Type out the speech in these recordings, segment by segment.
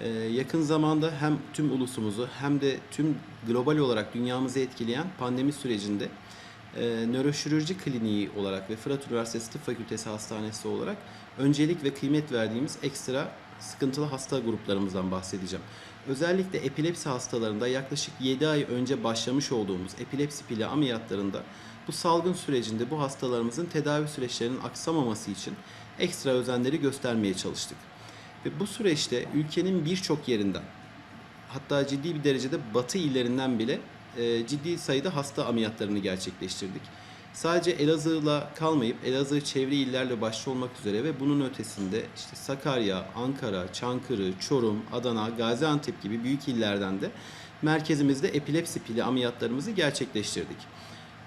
Ee, yakın zamanda hem tüm ulusumuzu hem de tüm global olarak dünyamızı etkileyen pandemi sürecinde e, nöroşirurji kliniği olarak ve Fırat Üniversitesi Tıp Fakültesi Hastanesi olarak öncelik ve kıymet verdiğimiz ekstra sıkıntılı hasta gruplarımızdan bahsedeceğim. Özellikle epilepsi hastalarında yaklaşık 7 ay önce başlamış olduğumuz epilepsi pili ameliyatlarında bu salgın sürecinde bu hastalarımızın tedavi süreçlerinin aksamaması için ekstra özenleri göstermeye çalıştık. Ve bu süreçte ülkenin birçok yerinden hatta ciddi bir derecede batı illerinden bile e, ciddi sayıda hasta ameliyatlarını gerçekleştirdik. Sadece Elazığ'la kalmayıp Elazığ çevre illerle başta olmak üzere ve bunun ötesinde işte Sakarya, Ankara, Çankırı, Çorum, Adana, Gaziantep gibi büyük illerden de merkezimizde epilepsi pili ameliyatlarımızı gerçekleştirdik.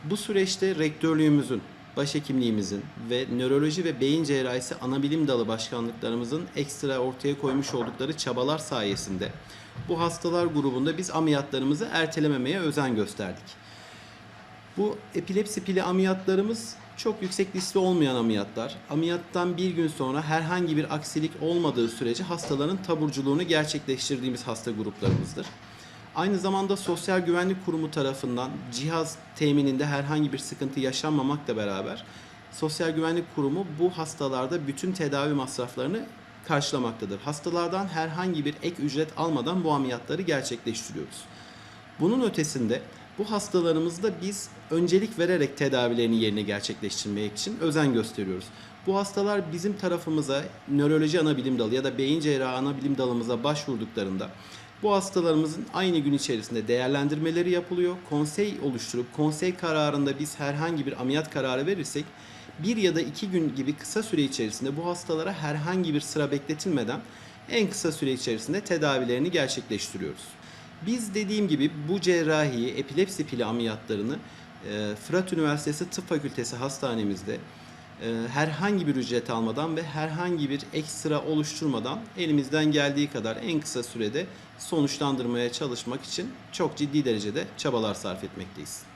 Bu süreçte rektörlüğümüzün, başhekimliğimizin ve nöroloji ve beyin cerrahisi anabilim dalı başkanlıklarımızın ekstra ortaya koymuş oldukları çabalar sayesinde bu hastalar grubunda biz ameliyatlarımızı ertelememeye özen gösterdik. Bu epilepsi pili ameliyatlarımız çok yüksek riskli olmayan ameliyatlar. Ameliyattan bir gün sonra herhangi bir aksilik olmadığı sürece hastaların taburculuğunu gerçekleştirdiğimiz hasta gruplarımızdır. Aynı zamanda Sosyal Güvenlik Kurumu tarafından cihaz temininde herhangi bir sıkıntı yaşanmamakla beraber Sosyal Güvenlik Kurumu bu hastalarda bütün tedavi masraflarını karşılamaktadır. Hastalardan herhangi bir ek ücret almadan bu ameliyatları gerçekleştiriyoruz. Bunun ötesinde bu hastalarımızda biz öncelik vererek tedavilerini yerine gerçekleştirmek için özen gösteriyoruz. Bu hastalar bizim tarafımıza nöroloji ana bilim dalı ya da beyin cerrahı ana bilim dalımıza başvurduklarında bu hastalarımızın aynı gün içerisinde değerlendirmeleri yapılıyor. Konsey oluşturup konsey kararında biz herhangi bir ameliyat kararı verirsek bir ya da iki gün gibi kısa süre içerisinde bu hastalara herhangi bir sıra bekletilmeden en kısa süre içerisinde tedavilerini gerçekleştiriyoruz. Biz dediğim gibi bu cerrahiyi, epilepsi pili ameliyatlarını Fırat Üniversitesi Tıp Fakültesi hastanemizde herhangi bir ücret almadan ve herhangi bir ekstra oluşturmadan elimizden geldiği kadar en kısa sürede sonuçlandırmaya çalışmak için çok ciddi derecede çabalar sarf etmekteyiz.